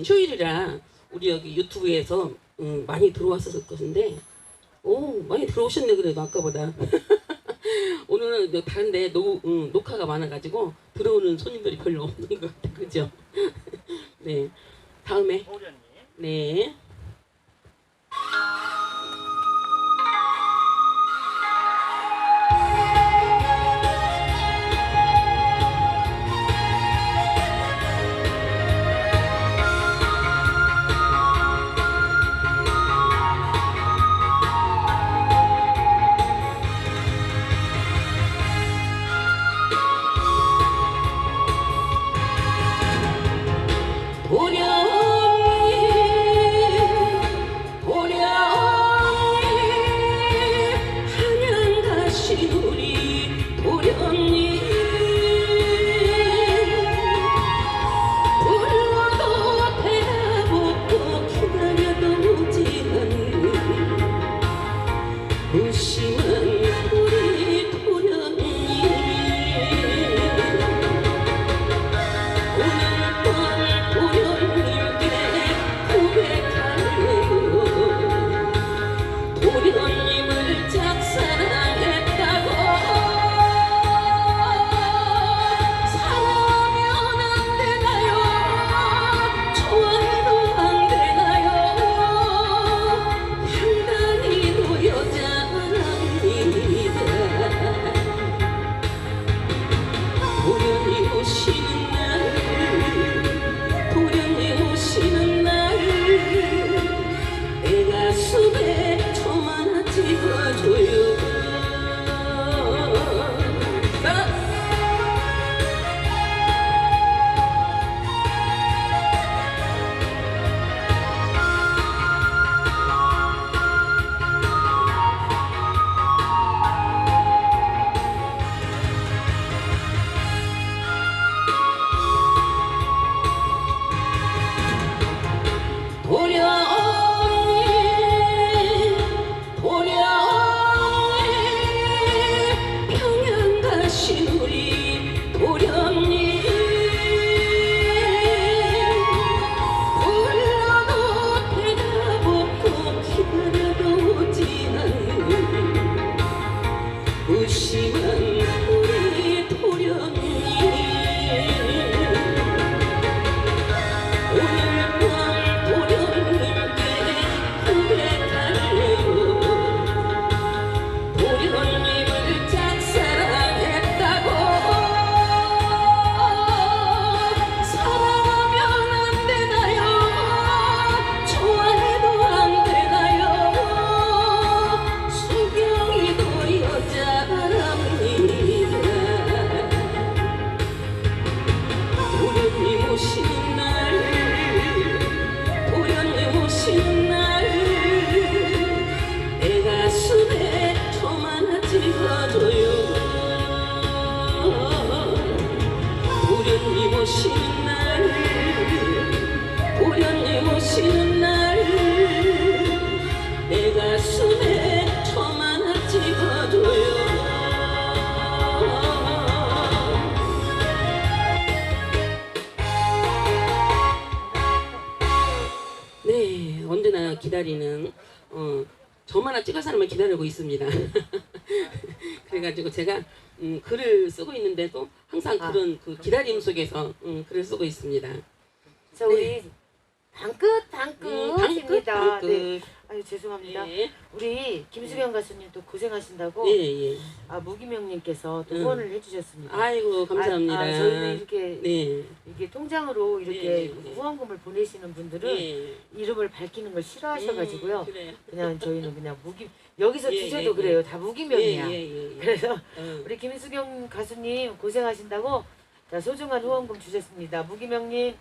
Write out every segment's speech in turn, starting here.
음, 휴일이라 우리 여기 유튜브에서 음, 많이 들어왔었을 것인데 오 많이 들어오셨네 그래도 아까보다. 오늘은 저 다른데 노, 음, 녹화가 많아가지고 들어오는 손님들이 별로 없는 것 같아. 그죠? 네. 다음에. 네. 기다리는 어, 점 하나 찍어 사람을 기다리고 있습니다. 그래가지고 제가 음, 글을 쓰고 있는데도 항상 아, 그런 그 기다림 속에서 음, 글을 쓰고 있습니다. 자 우리 방끝 방끝입니다. 음, 방긋 네. 아유 죄송합니다. 네, 우리 김수경 가수님도 고생하신다고 예, 예. 아 무기명님께서 또 음. 후원을 해주셨습니다. 아이고 감사합니다. 아, 아, 저희는 이렇게 네, 이게 통장으로 이렇게 네, 네. 후원금을 보내시는 분들은 네. 이름을 밝히는 걸 싫어하셔가지고요. 음, 그래. 그냥 저희는 그냥 무기 여기서 예, 예, 예. 그래요. 다 무기명이야. 예, 예, 예, 예. 그래서 어, 우리 김수경 가수님 고생하신다고 자 소중한 후원금 주셨습니다. 무기명님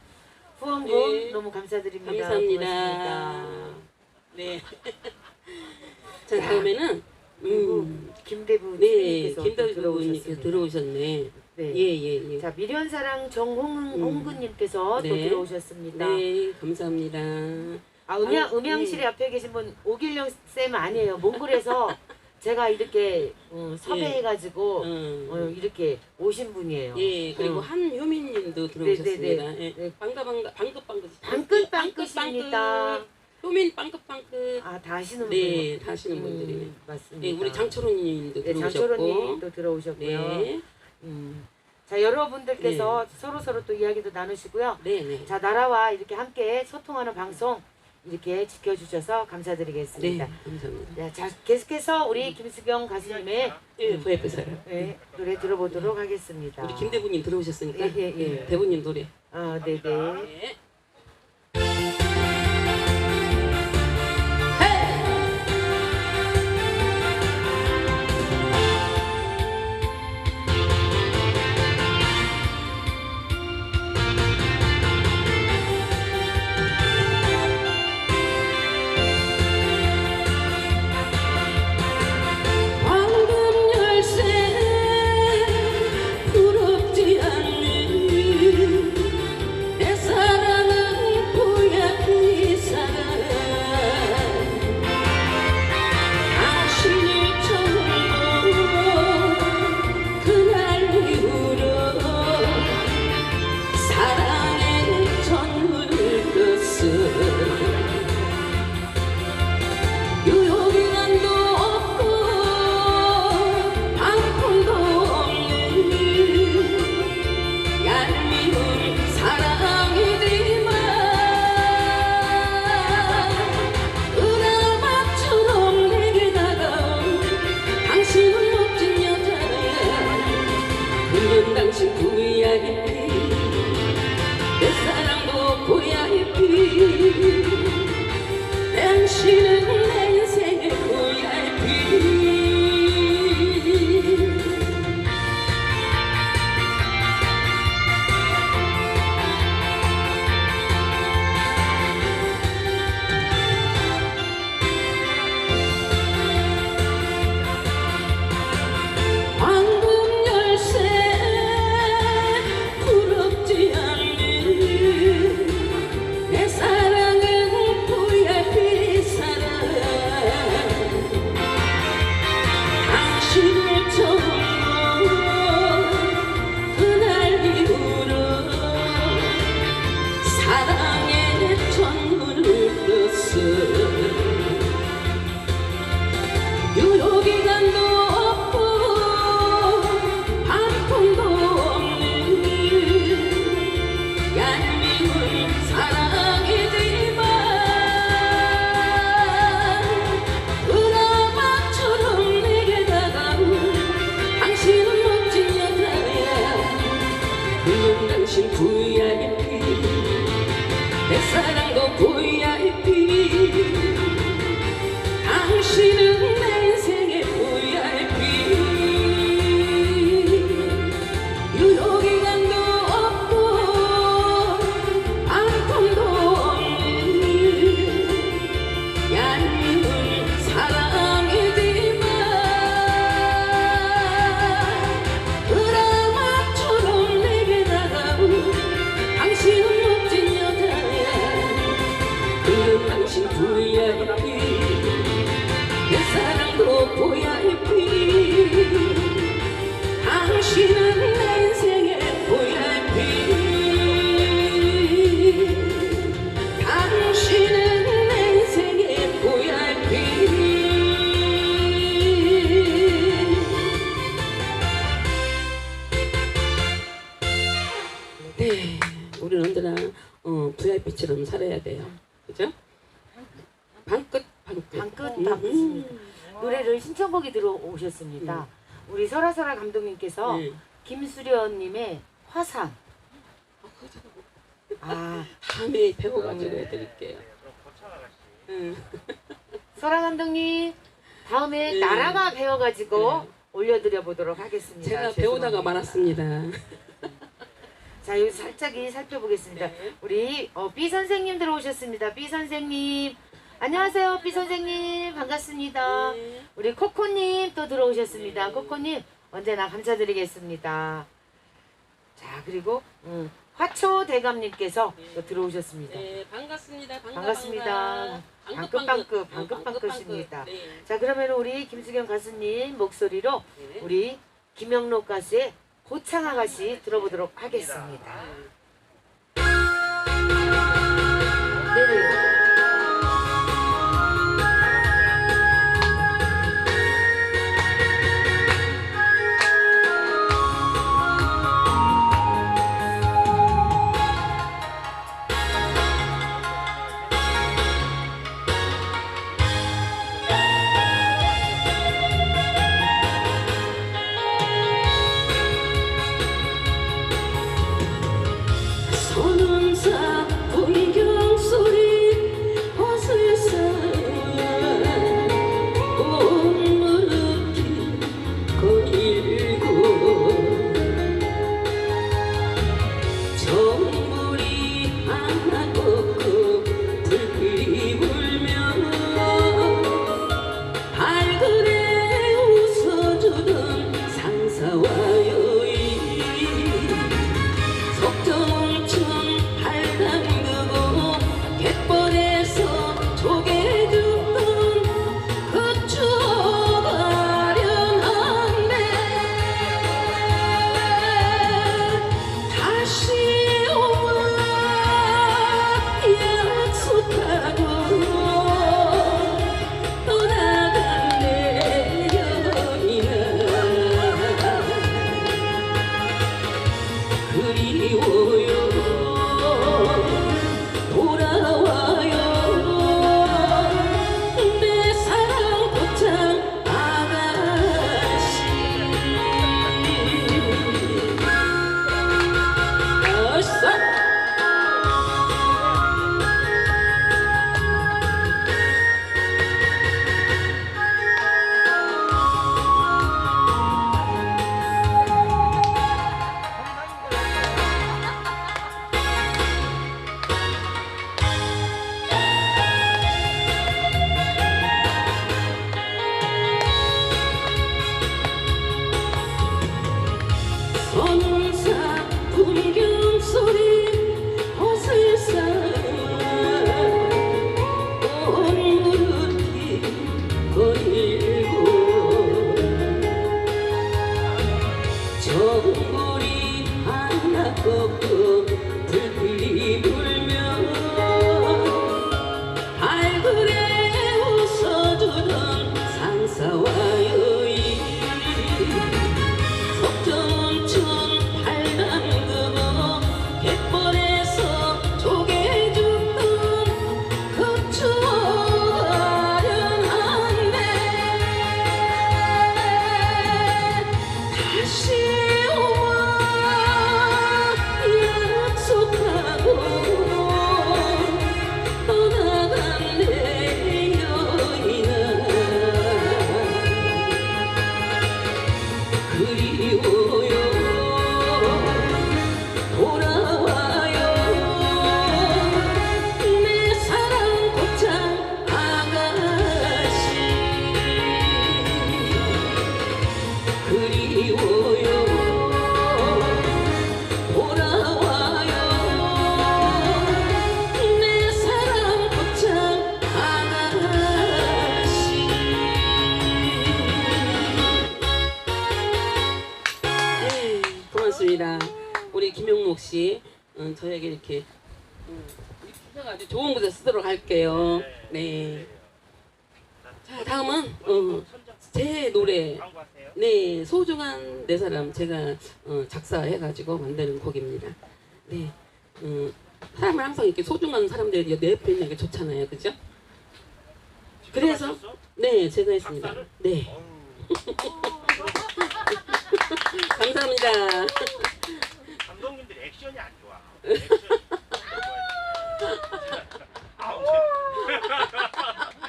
후원금 네. 너무 감사드립니다. 감사합니다. 고맙습니다. 네. 자 다음에는 음, 김대부 네, 들어오셨습니다. 부부님께서 들어오셨네. 네. 예, 예, 예. 자 미련사랑 정홍근님께서 또 네. 들어오셨습니다. 네, 감사합니다. 아 음향 아유, 음향실에 앞에 계신 분 오길영 쌤 아니에요. 몽골에서 제가 이렇게 음, 섭외해가지고 음. 어, 이렇게 오신 분이에요. 예, 그리고 어. 한효민님도 들어오셨습니다. 네, 네, 예, 네. 반가 반가 방긋방긋 방긋방긋입니다. 효민 빵긋빵긋. 아, 다 하시는 네, 분이요? 다 하시는 분들이네. 음, 맞습니다. 예, 우리 장철호님도 네, 들어오셨고. 장철호님도 들어오셨고요. 네, 음. 자, 여러분들께서 서로 서로 또 이야기도 나누시고요. 네, 네. 자, 나라와 이렇게 함께 소통하는 방송 이렇게 지켜주셔서 네, 감사드리겠습니다. 감사합니다. 네, 자, 계속해서 우리 김수경 가수님의 예, 부에프 사람. 네, 노래 들어보도록 하겠습니다. 우리 김대부님 들어오셨으니까. 예, 예, 예. 대부님 노래. 아, 네네. 네. 응. 설아 감독님 다음에 네. 나라가 배워가지고 네. 올려드려 보도록 하겠습니다. 제가 죄송합니다. 배우다가 말았습니다. 자, 여기 살짝이 살펴보겠습니다. 네. 우리 어, B 선생님 들어오셨습니다. B 선생님. 안녕하세요, B 선생님. 반갑습니다. 네. 우리 코코님 또 들어오셨습니다. 네. 코코님 언제나 감사드리겠습니다. 자, 그리고 음, 화초 대감님께서 또 들어오셨습니다. 네, 반갑습니다. 반가, 반갑습니다. 방긋방긋, 방긋, 방긋방긋입니다. 네. 자 그러면 우리 김수경 가수님 목소리로 네. 우리 김영록 가수의 고창 아가씨 들어보도록 하겠습니다. 네 내 사람 제가 어, 작사해가지고 만드는 곡입니다. 네, 음, 사람을 항상 이렇게 소중한 사람들이 내 옆에 있는 게 좋잖아요, 그죠? 그래서 네, 제가 했습니다. 네, 감사합니다. 감독님들 액션이 안 좋아. 액션이 아무튼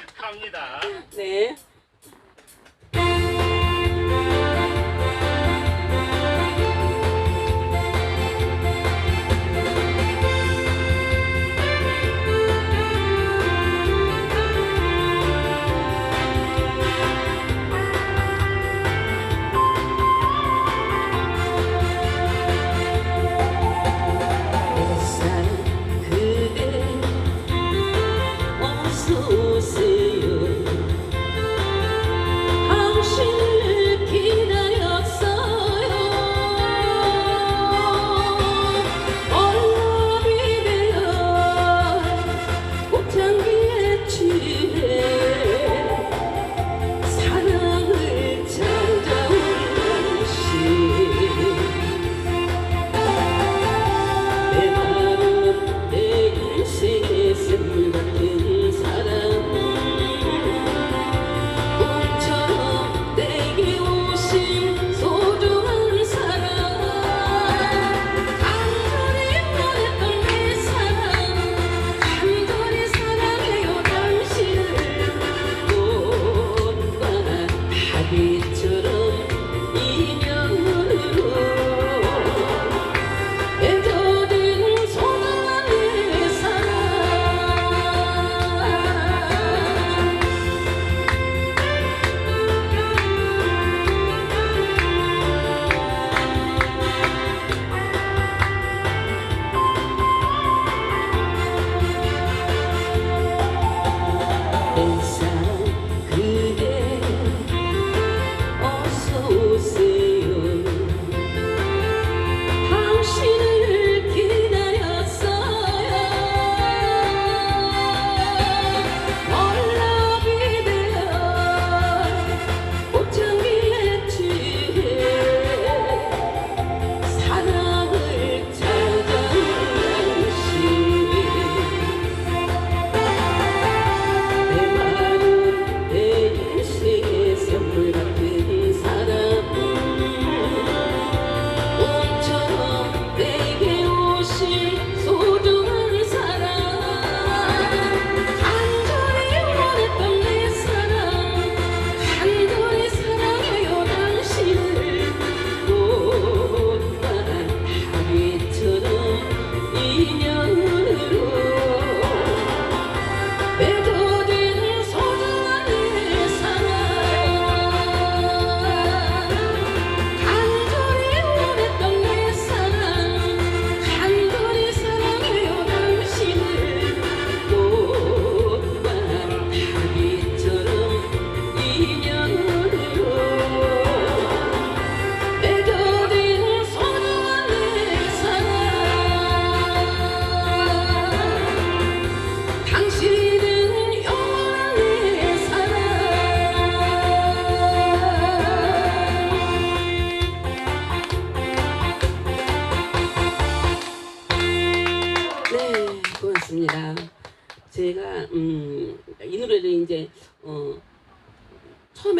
갑니다. 네.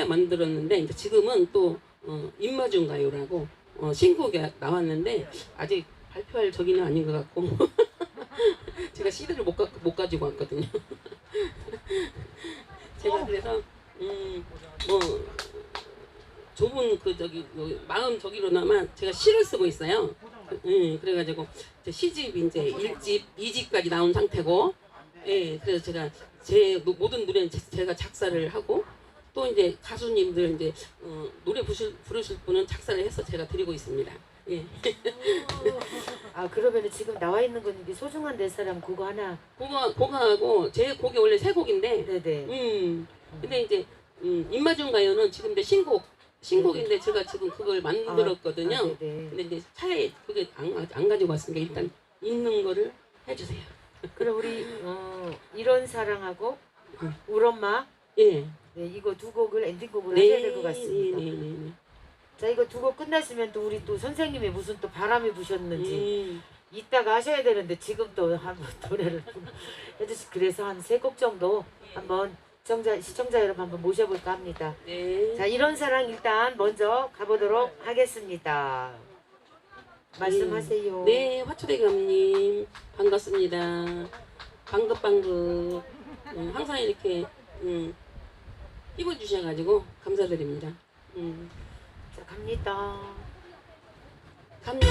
처음에 만들었는데 이제 지금은 또 어, 입마중 가요라고 어, 신곡이 나왔는데 아직 발표할 저기는 아닌 것 같고. 제가 CD를 못, 가, 못 가지고 왔거든요. 제가 그래서 음뭐 좁은 그 저기 뭐 마음 저기로나마 제가 시를 쓰고 있어요. 예, 그래가지고 시집 이제 1집, 2집까지 나온 상태고, 예, 그래서 제가 제 노- 모든 노래는 제- 제가 작사를 하고 또 이제 가수님들 이제 어, 노래 부실, 부르실 분은 작사를 해서 제가 드리고 있습니다. 예, 아 그러면은 지금 나와 있는 건 이게 소중한 내 사람 그거 하나. 그거 그거하고 제 곡이 원래 세 곡인데, 네네. 음, 근데 이제 음, 입마중 가요는 지금 내 신곡 신곡인데 제가 지금 그걸 만들었거든요. 아, 네네. 근데 이제 차에 그게 안, 안 가지고 왔으니까 일단 있는 거를 해주세요. 그럼 우리 어, 이런 사랑하고 음. 우리 엄마 예. 네, 이거 두 곡을 엔딩곡으로 네, 하셔야 될 것 같습니다. 네, 네, 네. 자 이거 두 곡 끝나시면 또 우리 또 선생님이 무슨 또 바람이 부셨는지 음, 이따가 하셔야 되는데 지금 또 한번 노래를 해주시 그래서 한 세 곡 정도 한번 시청자 시청자 여러분 한번 모셔볼까 합니다. 네. 자 이런 사랑 일단 먼저 가보도록 하겠습니다. 말씀하세요. 네, 화초대 감님 반갑습니다. 방긋방긋. 음, 항상 이렇게 음, 힘을 주셔가지고 감사드립니다. 음, 자 갑니다. 갑니다.